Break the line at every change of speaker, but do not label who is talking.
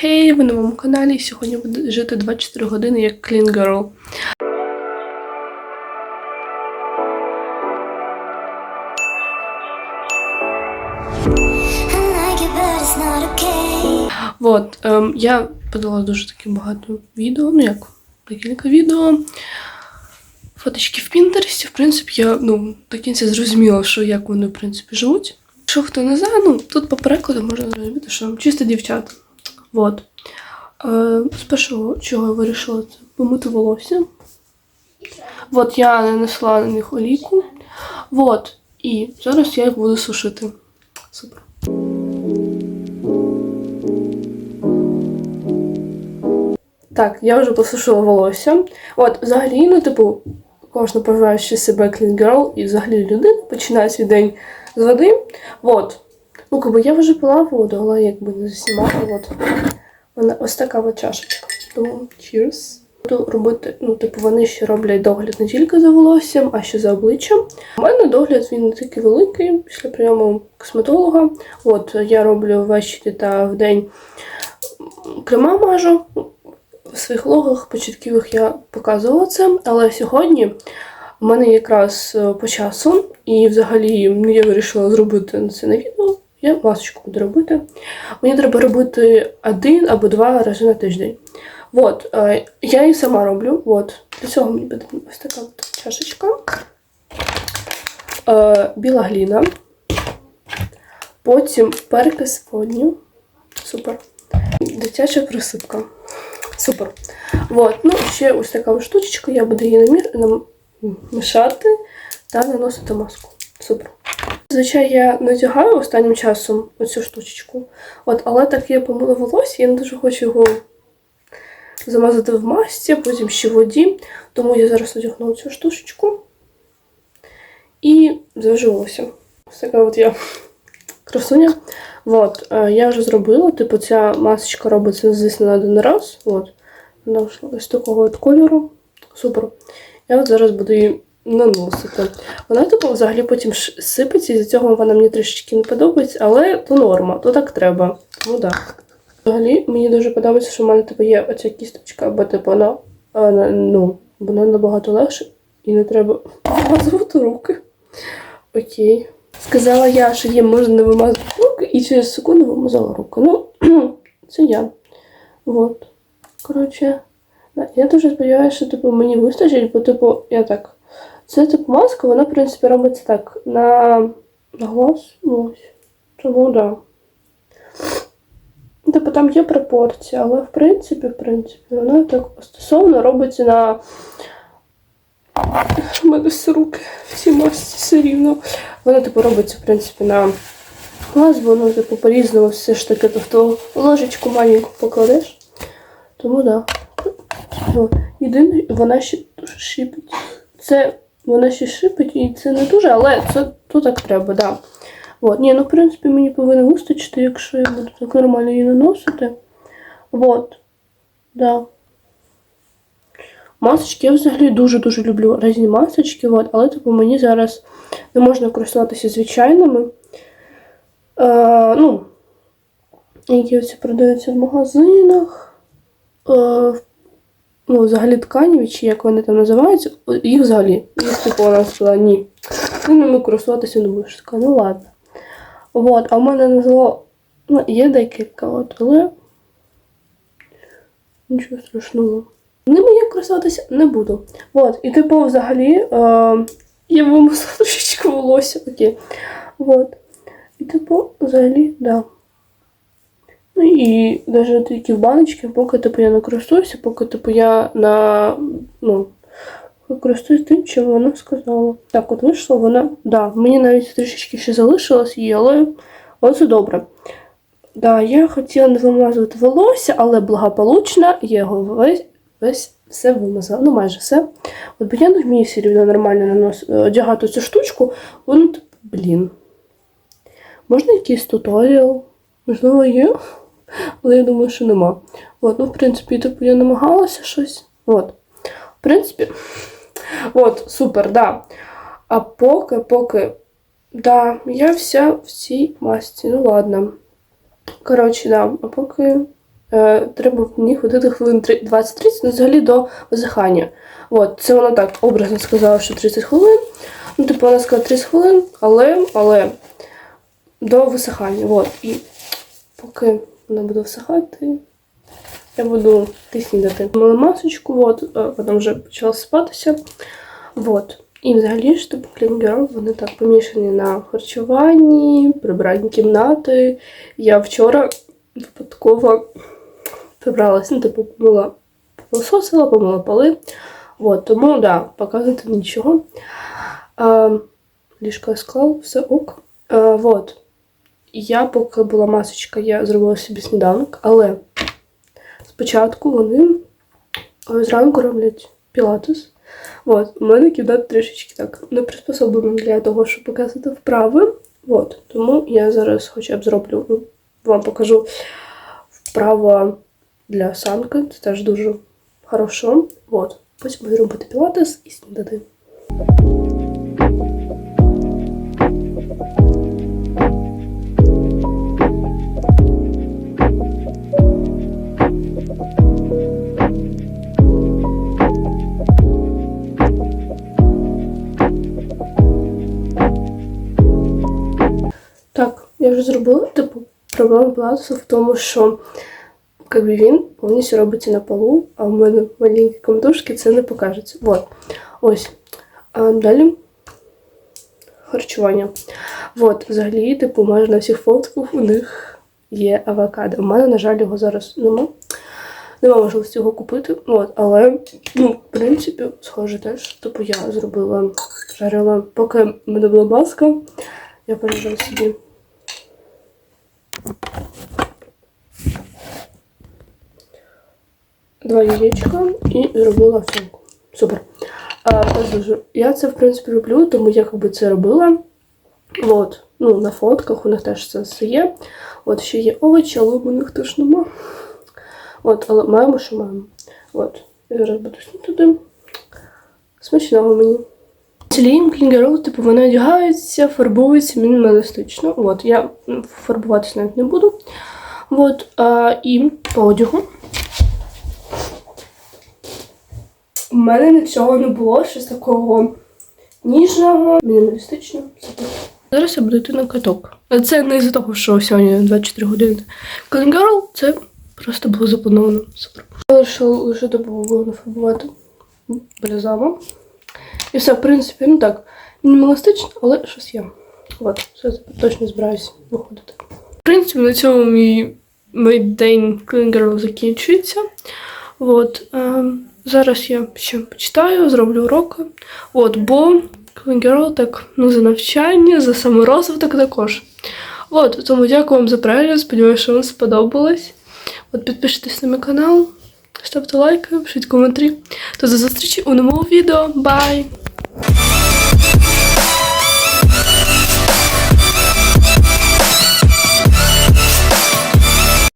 Хей, ви на моєму каналі. Сьогодні буду жити 24 години як Clean Girl. Вот, ем, я подала дуже таки багато відео, ну як, декілька відео. Фоточки в Пінтересті, в принципі, я ну, до кінця зрозуміла, що як вони, в принципі, живуть. Якщо хто не знає, ну тут по перекладу можна зрозуміти, що чисто дівчата. Вот. Е, з чого я вирішила це помити волосся. Вот я нанесла на них олійку. Вот. І зараз я їх буду сушити. Супер. Так, я вже посушила волосся. От, взагалі, ну, типу, кожна поважаючи себе clean girl і взагалі людина починає свій день з води. От. Ну, якби я вже пила воду, але якби не заснімала. От. Вона ось така от чашечка. Тому cheers. Буду робити, ну, типу, вони ще роблять догляд не тільки за волоссям, а ще за обличчям. У мене догляд він не такий великий після прийому косметолога. От я роблю ввечері та вдень крема мажу. В своїх логах початківих я показувала це, але сьогодні в мене якраз е, по часу, і взагалі ну, я вирішила зробити це на відео. Я масочку буду робити. Мені треба робити один або два рази на тиждень. От, е, я її сама роблю. От. Для цього мені потрібна ось така от чашечка. Е, біла гліна. Потім перекис водню. Супер. Дитяча присипка. Супер. Вот. Ну, ще ось така штучечка, я буду її намішати та наносити маску. Супер. Зазвичай я надягаю останнім часом оцю штучечку. От, але так я помила волосся, я не дуже хочу його замазати в масці, потім ще в воді. Тому я зараз одягну цю штучечку і зав'яжу. Ось така от я красуня. Вот, е, я вже зробила, типу, ця масочка робиться, звісно, на один раз. От. Вона ось такого от кольору. Супер. Я от зараз буду її наносити. Вона, типу, взагалі потім сипеться, і за цього вона мені трішечки не подобається, але то норма, то так треба. Ну так. Взагалі, мені дуже подобається, що в мене типу, є оця кісточка, бо типу, вона, вона, ну, вона набагато легше і не треба вимазувати руки. Окей. Сказала я, що їм можна не вимазати руки, і через секунду вимазала руки. Ну, це я. Вот. Коротше, я дуже сподіваюся, що типу, мені вистачить, бо типу, я так. Це типу маска, вона, в принципі, робиться так на, глаз. Ну, ось. Тому да. Типу, там є пропорція, але в принципі, в принципі, вона так стосовно робиться на. У мене всі руки в цій масці все рівно. Вона, типу, робиться, в принципі, на глаз, воно, типу, по-різному все ж таки, тобто ложечку маленьку покладеш. Тому да. Єдине, вона ще дуже шипить. Це вона ще шипить, і це не дуже, але це то так треба, да. От. Ні, ну в принципі мені повинно вистачити, якщо я буду так нормально її наносити. Вот. Да. Масочки я взагалі дуже-дуже люблю різні масочки, от, але типу мені зараз не можна користуватися звичайними. Е, ну, які ось продаються в магазинах. Е, ну, взагалі тканіві, чи як вони там називаються, їх взагалі. Їх типу вона сказала, ні. Ти ними користуватися не будеш. Така, ну ладно. Вот, а в мене на зло ну, є декілька, от, але нічого страшного. Ними я користуватися не буду. От, і типу, взагалі, е, я вимусила трошечки волосся таке. Вот. І типу, взагалі, да. Ну і навіть такі баночки, поки типу я не користуюся, поки типу я на ну, користуюсь тим, чим вона сказала. Так, от вийшло вона. Да, мені навіть трішечки ще залишилось її, але, але це добре. Да, я хотіла не вимазувати волосся, але благополучно я його весь, весь все вимазала. Ну, майже все. От бо я не вмію все рівно нормально нанос... одягати цю штучку, воно типу, блін. Можна якийсь туторіал? Можливо, є, але я думаю, що нема. От, ну, в принципі, типу, я намагалася щось. От. В принципі, от, супер, да. А поки, поки, да, я вся в цій масці. Ну ладно. Коротше, да, а поки Е, треба в ній ходити хвилин 20-30, ну, взагалі до висихання. От, це вона так образно сказала, що 30 хвилин. Ну, типу, вона сказала 30 хвилин, але, але до висихання. От. І поки вона буде всихати, я буду тиснідати. Мала масочку, от, е, вона вже почала спатися. От. І взагалі ж типу клінгеров, вони так помішані на харчуванні, прибранні кімнати. Я вчора випадково прибралася, ну, типу, помила, пилососила, помила поли. От, тому, да, показувати нічого. А, ліжко я склав, все ок. А, вот. Я, поки була масочка, я зробила собі сніданок, але спочатку вони е, зранку роблять пілатес. От, у мене кімната трішечки так не приспособлена для того, щоб показувати вправи. От, тому я зараз хоча б зроблю, ну, вам покажу вправо для санки. Це теж дуже хорошо. От, потім буду робити пілатес і снідати. Так, я вже зробила. Типу, проблема пілатесу в тому, що якби він повністю робиться на полу, а в мене маленькі комдушки це не покажеться. Вот. Ось. А далі харчування. От, взагалі, типу, майже на всіх фотках у них є авокадо. У мене, на жаль, його зараз нема. Нема можливості його купити. От, але, ну, в принципі, схоже теж. Типу, я зробила, жарила, поки мене була маска, я пережила собі. Два яєчка і зробила овсянку. Супер. А, теж я це, в принципі, роблю, тому я якби це робила. От, ну, на фотках у них теж це все є. От ще є овочі, але у них теж нема. От, але маємо, що маємо. От, я зараз буду туди. Смачного мені. Селієм клінгерол, типу, вони одягаються, фарбуються мінімалістично. От, я фарбуватися навіть не буду. От, а, і по одягу. Мене нічого не було, щось такого ніжного, мінімалістичного. Зараз я буду йти на каток. Це не із-за того, що сьогодні 24 години. Clean Girl це просто було заплановано. Супер. Я лише добу нафарбувати блязами. І все, в принципі, ну так, мінімалістично, але щось є. От, все, точно збираюся виходити. В принципі, на цьому мій, мій день Clean Girl закінчується. От, е, зараз я ще почитаю, зроблю уроки. От, бо Clean так, ну, за навчання, за саморозвиток також. От, тому дякую вам за перегляд. Сподіваюся, що вам сподобалось. От підпишитесь на мій канал, ставте лайки, пишіть коментарі. То до зустрічі у новому відео. Бай!